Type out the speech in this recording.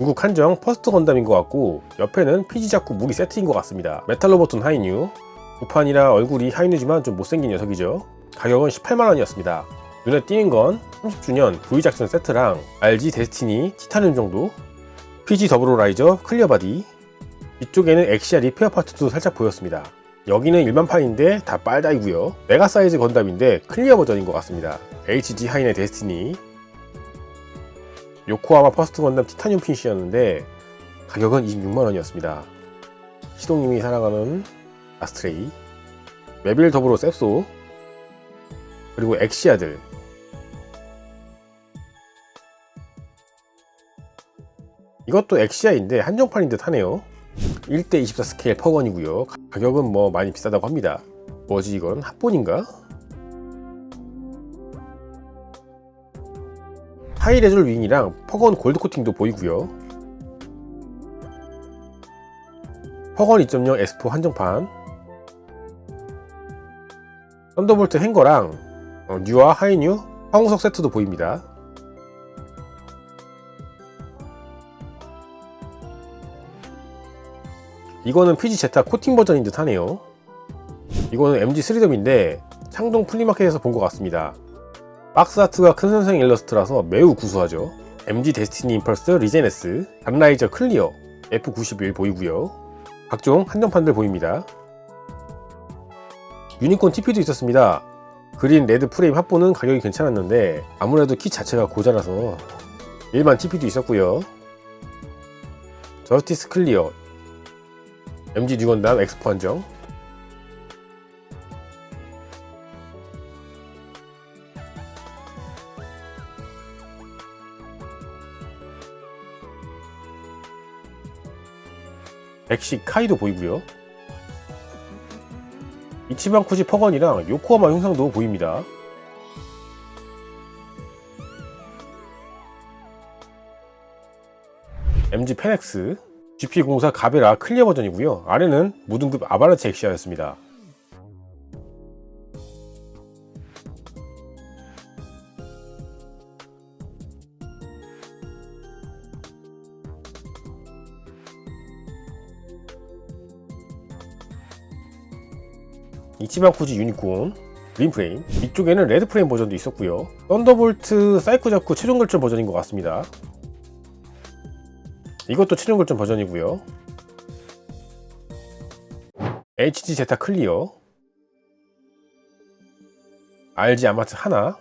중국 한정 퍼스트 건담인 것 같고 옆에는 피지 자쿠 무기 세트인 것 같습니다. 메탈 로버톤 하이뉴 무판이라 얼굴이 하이뉴지만 좀 못생긴 녀석이죠. 가격은 18만원이었습니다. 눈에 띄는 건 30주년 V 작전 세트랑 RG 데스티니 티타늄 정도 PG 더블로 라이저 클리어 바디 이쪽에는 엑시아 리페어 파트도 살짝 보였습니다. 여기는 일반판인데 다 빨다이고요. 메가 사이즈 건담인데 클리어 버전인 것 같습니다. HG 하인의 데스티니 요코하마 퍼스트 건담 티타늄 핀시였는데 가격은 26만원이었습니다. 시동님이 사랑하는 아스트레이 메빌 더불어 셉소 그리고 엑시아들. 이것도 엑시아인데 한정판인 듯 하네요. 1대 24 스케일 퍼건이고요. 가격은 뭐 많이 비싸다고 합니다. 뭐지 이건? 합본인가? 하이레졸 윙이랑 퍼건 골드 코팅도 보이고요 퍼건 2.0 S4 한정판 썬더볼트 행거랑 어, 뉴와 하이뉴 황우석 세트도 보입니다 이거는 PG 제타 코팅 버전인 듯 하네요. 이거는 MG 3덤인데 창동 플리마켓에서 본 것 같습니다. 박스 아트가 큰 선생 일러스트라서 매우 구수하죠. MG 데스티니 임펄스 리제네스, 단라이저 클리어, F91 보이고요. 각종 한정판들 보입니다. 유니콘 TP도 있었습니다. 그린 레드 프레임 합본은 가격이 괜찮았는데 아무래도 키 자체가 고자라서 일반 TP도 있었고요. 저스티스 클리어, MG 뉴건담 엑스포 한정 엑시 카이도 보이고요 이치방 쿠지 퍼건이랑 요코하마 형상도 보입니다 MG 페넥스 GP04 가베라 클리어 버전이고요. 아래는 무등급 아바라치 엑시아였습니다. 이치방 쿠지 유니콘 그린 프레임 이쪽에는 레드 프레임 버전도 있었고요. 썬더볼트 사이코 자쿠 최종 결정 버전인 것 같습니다. 이것도 최종 결정 버전이고요. HG 제타 클리어 RG 아마트 하나